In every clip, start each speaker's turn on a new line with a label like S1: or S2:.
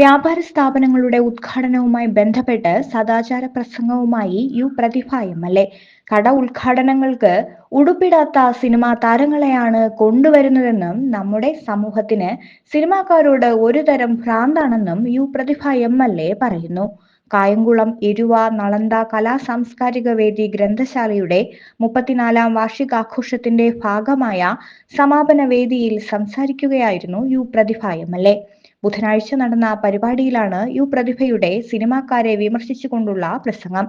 S1: വ്യാപാര സ്ഥാപനങ്ങളുടെ ഉദ്ഘാടനവുമായി ബന്ധപ്പെട്ട് സദാചാര പ്രസംഗവുമായി യു പ്രതിഭ എം എൽ കട ഉദ്ഘാടനങ്ങൾക്ക് ഉടുപ്പിടാത്ത സിനിമാ താരങ്ങളെയാണ് കൊണ്ടുവരുന്നതെന്നും നമ്മുടെ സമൂഹത്തിന് സിനിമാക്കാരോട് ഒരുതരം ഭ്രാന്താണെന്നും U Prathibha M L A പറയുന്നു. കായംകുളം എരുവ നളന്ത കലാ സാംസ്കാരിക വേദി ഗ്രന്ഥശാലയുടെ മുപ്പത്തിനാലാം വാർഷികാഘോഷത്തിന്റെ ഭാഗമായ സമാപന വേദിയിൽ സംസാരിക്കുകയായിരുന്നു U Prathibha M L A ബുധനാഴ്ച നടന്ന പരിപാടിയിലാണ് യു പ്രതിഭയുടെ സിനിമാക്കാരെ വിമർശിച്ചുകൊണ്ടുള്ള പ്രസംഗം.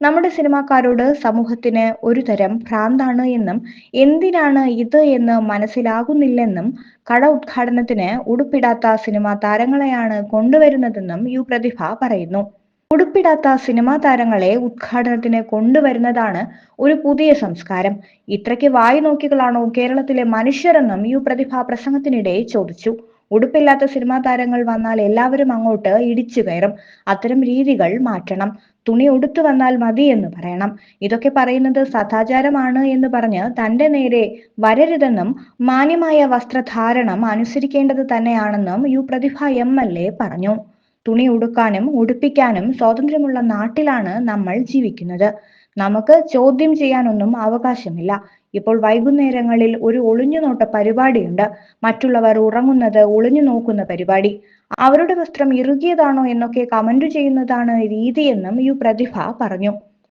S1: നമ്മുടെ സിനിമാക്കാരോട് സമൂഹത്തിന് ഒരു തരം ഭ്രാന്താണ് എന്നും എന്തിനാണ് ഇത് എന്ന് മനസ്സിലാകുന്നില്ലെന്നും കട ഉദ്ഘാടനത്തിന് ഉടുപ്പിടാത്ത സിനിമാ താരങ്ങളെയാണ് കൊണ്ടുവരുന്നതെന്നും യു പ്രതിഭ പറയുന്നു. ഉടുപ്പിടാത്ത സിനിമാ താരങ്ങളെ ഉദ്ഘാടനത്തിന് കൊണ്ടുവരുന്നതാണ് ഒരു പുതിയ സംസ്കാരം. ഇത്രയ്ക്ക് വായി നോക്കികളാണോ കേരളത്തിലെ മനുഷ്യരെന്നും യു പ്രതിഭ പ്രസംഗത്തിനിടെ ചോദിച്ചു. ഉടുപ്പില്ലാത്ത സിനിമാ താരങ്ങൾ വന്നാൽ എല്ലാവരും അങ്ങോട്ട് ഇടിച്ചു കയറും. അത്തരം രീതികൾ മാറ്റണം. തുണി ഉടുത്തു വന്നാൽ മതി എന്ന് പറയണം. ഇതൊക്കെ പറയുന്നത് സദാചാരമാണ് എന്ന് പറഞ്ഞ് തന്റെ നേരെ വരരുതെന്നും മാന്യമായ വസ്ത്രധാരണം അനുസരിക്കേണ്ടത് തന്നെയാണെന്നും U Prathibha M L A പറഞ്ഞു. തുണി ഉടുക്കാനും ഉടുപ്പിക്കാനും സ്വാതന്ത്ര്യമുള്ള നാട്ടിലാണ് നമ്മൾ ജീവിക്കുന്നത്. നമുക്ക് ചോദ്യം ചെയ്യാനൊന്നും അവകാശമില്ല. ഇപ്പോൾ വൈകുന്നേരങ്ങളിൽ ഒരു ഒളിഞ്ഞുനോട്ട പരിപാടിയുണ്ട്. മറ്റുള്ളവർ ഉറങ്ങുന്നത് ഒളിഞ്ഞു നോക്കുന്ന പരിപാടി. അവരുടെ വസ്ത്രം ഇറുകിയതാണോ എന്നൊക്കെ കമന്റ് ചെയ്യുന്നതാണ് രീതിയെന്നും യു പ്രതിഭ പറഞ്ഞു.